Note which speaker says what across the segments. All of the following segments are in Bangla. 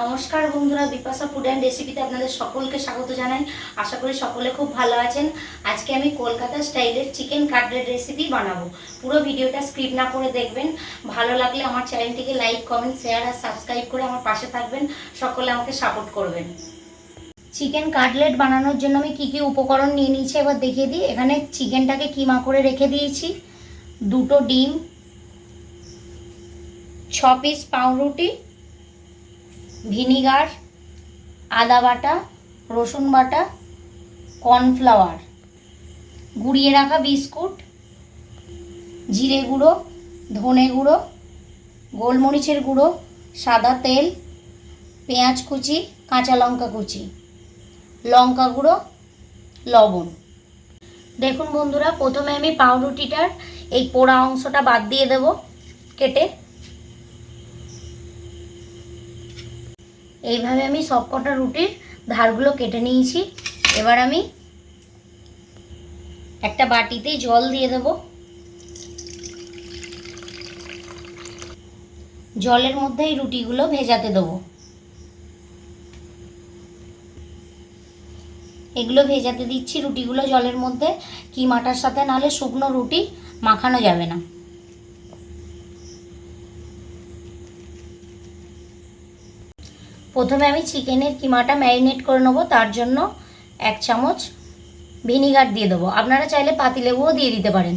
Speaker 1: নমস্কার বন্ধুরা, বিপাশা ফুড অ্যান্ড রেসিপিতে আপনাদের সকলকে স্বাগত জানাই। আশা করি সকলে খুব ভালো আছেন। আজকে আমি কলকাতা স্টাইলের চিকেন কাটলেট রেসিপি বানাবো। পুরো ভিডিওটা স্ক্রিপ না করে দেখবেন। ভালো লাগলে আমার চ্যানেলটিকে লাইক কমেন্ট শেয়ার আর সাবস্ক্রাইব করে আমার পাশে থাকবেন। সকলে আমাকে সাপোর্ট করবেন। চিকেন কাটলেট বানানোর জন্য আমি কি কি উপকরণ নিয়ে নিয়েছি এবার দেখিয়ে দিই। এখানে চিকেনটাকে কিমা করে রেখে দিয়েছি? দুটো ডিম, ছ পিস পাউরুটি ভিনিগার, আদা বাটা, রসুন বাটা, কর্নফ্লাওয়ার। গুঁড়িয়ে রাখা বিস্কুট, জিরে গুঁড়ো, ধনে গুঁড়ো, গোলমরিচের গুঁড়ো, সাদা তেল, পেঁয়াজ কুচি, কাঁচা লঙ্কা কুচি, লঙ্কা গুঁড়ো, লবণ। দেখুন বন্ধুরা, প্রথমে আমি পাউরুটিটার এই পোড়া অংশটা বাদ দিয়ে দেব কেটে। এইভাবে আমি সবকটা রুটির ধারগুলো কেটে নিয়েছি। এবার আমি একটা বাটিতে জল দিয়ে দেব। জলের মধ্যে এই রুটিগুলো ভেজাতে দেবো। এগুলো ভেজাতে দিচ্ছি রুটিগুলো জলের মধ্যে, কিমাটার সাথে নাহলে শুকনো রুটি মাখানো যাবে না। প্রথমে আমি চিকেনের কিমাটা ম্যারিনেট করে নেব, তার জন্য এক চামচ ভিনিগার দিয়ে দেবো। আপনারা চাইলে পাতিলেবুও দিয়ে দিতে পারেন।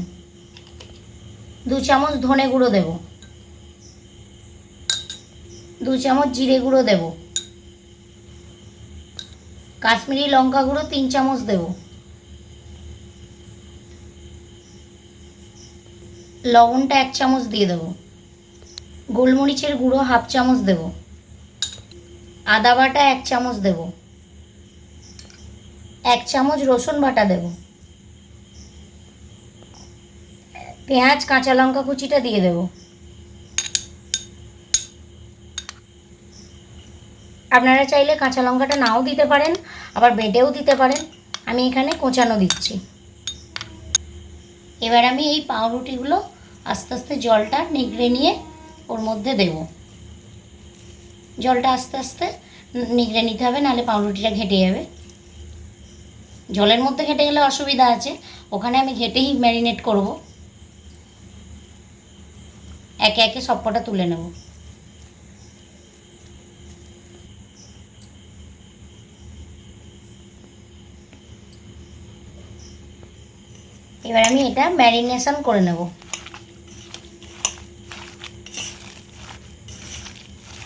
Speaker 1: দু চামচ ধনে গুঁড়ো দেব। দু চামচ জিরে গুঁড়ো দেব। কাশ্মীরি লঙ্কা গুঁড়ো তিন চামচ দেব। লবণটা এক চামচ দিয়ে দেব। গোলমরিচের গুঁড়ো হাফ চামচ দেবো। আদা বাটা এক চামচ দেব। এক চামচ রসুন বাটা দেব। পেঁয়াজ, কাঁচা লঙ্কা কুচিটা দিয়ে দেব। আপনারা চাইলে কাঁচা লঙ্কাটা নাও দিতে পারেন, আবার বেটেও দিতে পারেন। আমি এখানে কোঁচানো দিচ্ছি। এবার আমি এই পাউরুটিগুলো আস্তে আস্তে জলটা নিগড়ে নিয়ে ওর মধ্যে দেবো। জলটা আস্তে আস্তে নিগড়ে নিতে হবে, নাহলে পাউরুটিটা ঘেটে যাবে। জলের মধ্যে ঘেটে গেলে অসুবিধা আছে, ওখানে আমি ঘেটেই ম্যারিনেট করব। একে একে সবকটা তুলে নেব। এবার আমি এটা ম্যারিনেশন করে নেব।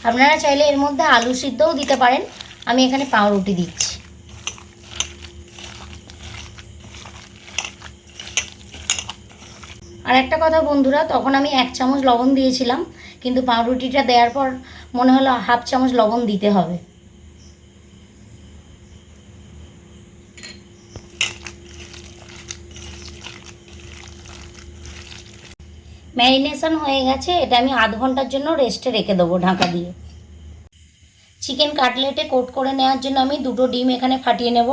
Speaker 1: আপনারা চাইলে এর মধ্যে আলু সিদ্ধও দিতে পারেন। আমি এখানে পাউরুটি দিচ্ছি। আর একটা কথা বন্ধুরা, তখন আমি এক চামচ লবণ দিয়েছিলাম, কিন্তু পাউরুটিটা দেওয়ার পর মনে হলো হাফ চামচ লবণ দিতে হবে। ম্যারিনেশন হয়ে গেছে, এটা আমি আধ ঘণ্টার জন্য রেস্টে রেখে দেবো ঢাকা দিয়ে। চিকেন কাটলেটে কোট করে নেওয়ার জন্য আমি দুটো ডিম এখানে ফাটিয়ে নেব।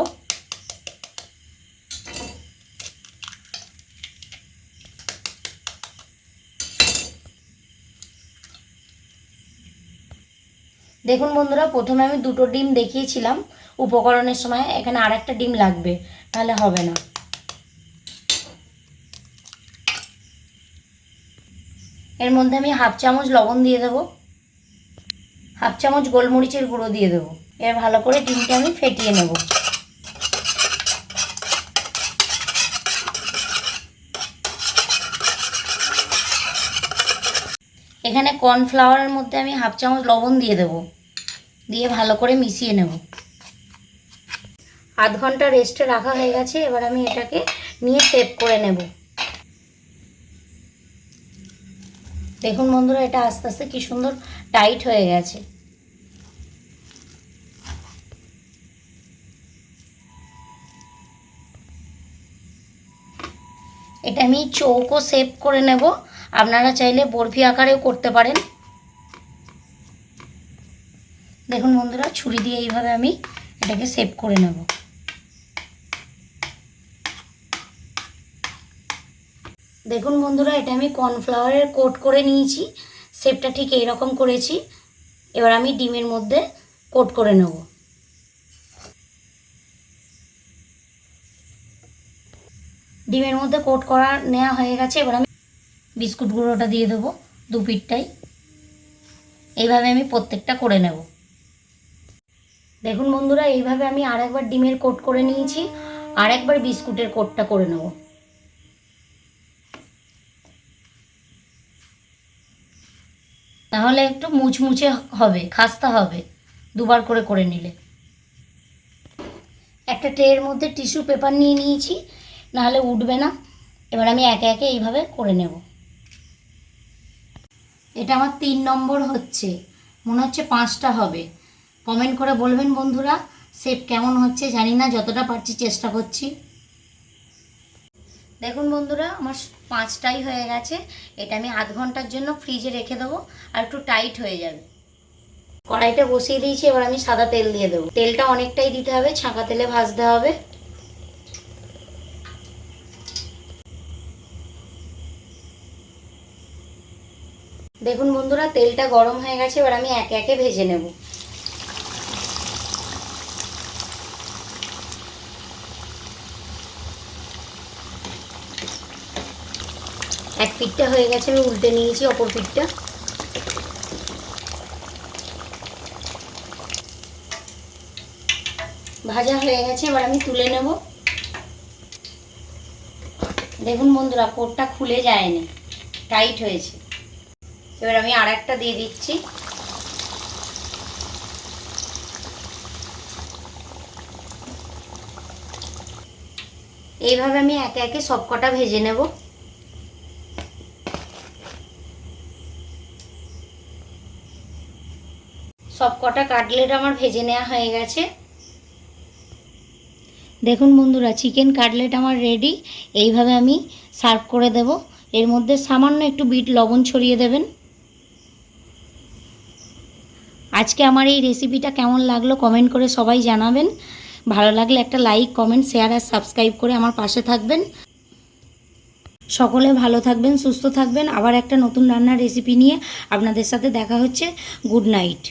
Speaker 1: দেখুন বন্ধুরা, প্রথমে আমি দুটো ডিম দেখিয়েছিলাম উপকরণের সময়, এখানে আর একটা ডিম লাগবে, তাহলে হবে না। এর মধ্যে আমি হাফ চামচ লবণ দিয়ে দেবো, হাফ চামচ গোলমরিচের গুঁড়ো দিয়ে দেবো। এর ভালো করে ডিমটা আমি ফেটিয়ে নেব। এখানে কর্নফ্লাওয়ারের মধ্যে আমি হাফ চামচ লবণ দিয়ে দেব, দিয়ে ভালো করে মিশিয়ে নেব। আধ ঘণ্টা রেস্টে রাখা হয়ে গেছে, এবার আমি এটাকে নিয়ে সেভ করে নেব। দেখুন বন্ধুরা, এটা আস্তে আস্তে কি সুন্দর টাইট হয়ে গেছে। এটা আমি চৌকো সেভ করে নেব। আপনারা চাইলে বরফি আকারেও করতে পারেন। দেখুন বন্ধুরা, ছুরি দিয়ে এইভাবে আমি এটাকে সেভ করে নেব। দেখুন বন্ধুরা, এটা আমি কর্নফ্লাওয়ারের কোট করে নিয়েছি। শেপটা ঠিক এইরকম করেছি। এবার আমি ডিমের মধ্যে কোট করে নেব। ডিমের মধ্যে কোট করা নেওয়া হয়ে গেছে। এবার আমি বিস্কুট গুঁড়োটা দিয়ে দেবো দু পিঠটাই এইভাবে আমি প্রত্যেকটা করে নেব। দেখুন বন্ধুরা, এইভাবে আমি আরেকবার ডিমের কোট করে নিয়েছি। আর একবার বিস্কুটের কোটটা করে নেব। তাহলে একটু মুচমুচে হবে, খাস্তা হবে, দুবার করে করে নিলে। একটা ট্রের মধ্যে টিস্যু পেপার নিয়ে নিয়েছি, নাহলে উঠবে না। এবার আমি একে একে এইভাবে করে নেব। এটা আমার তিন নম্বর হচ্ছে, মনে হচ্ছে পাঁচটা হবে। কমেন্ট করে বলবেন বন্ধুরা, সেপ কেমন হচ্ছে জানি না, যতটা পারছি চেষ্টা করছি। দেখুন বন্ধুরা, আমার পাঁচটাই হয়ে গেছে। এটা আমি আধ ঘণ্টার জন্য ফ্রিজে রেখে দেবো আর একটু টাইট হয়ে যাবে। কড়াইটা বসিয়ে দিয়েছি, এবার আমি সাদা তেল দিয়ে দেবো। তেলটা অনেকটাই দিতে হবে, ছাঁকা তেলে ভাজতে হবে। দেখুন বন্ধুরা, তেলটা গরম হয়ে গেছে, এবার আমি একে একে ভেজে নেব। এক পিঠটা হয়ে গেছে, আমি উল্টে নিয়েছি অপর পিঠটা। ভাজা হয়ে গেছে, এবার আমি তুলে নেব। দেখুন বন্ধুরা, কোটটা খুলে যায়নি, টাইট হয়েছে। এবার আমি আর একটা দিয়ে দিচ্ছি। এইভাবে আমি একে একে সব কটা ভেজে নেব। সব কটা কাটলেট আমার ভেজে নেওয়া হয়ে গেছে। দেখুন বন্ধুরা, চিকেন কাটলেট আমার রেডি এইভাবে আমি সার্ভ করে দেব। এর মধ্যে সামান্য একটু বিট লবণ ছড়িয়ে দেবেন। আজকে আমার এই রেসিপিটা কেমন লাগল কমেন্ট করে সবাই জানাবেন। ভালো লাগলে একটা লাইক কমেন্ট শেয়ার আর সাবস্ক্রাইব করে আমার পাশে থাকবেন। সকলে ভালো থাকবেন, সুস্থ থাকবেন। আবার একটা নতুন রান্নার রেসিপি নিয়ে আপনাদের সাথে দেখা হচ্ছে। Good night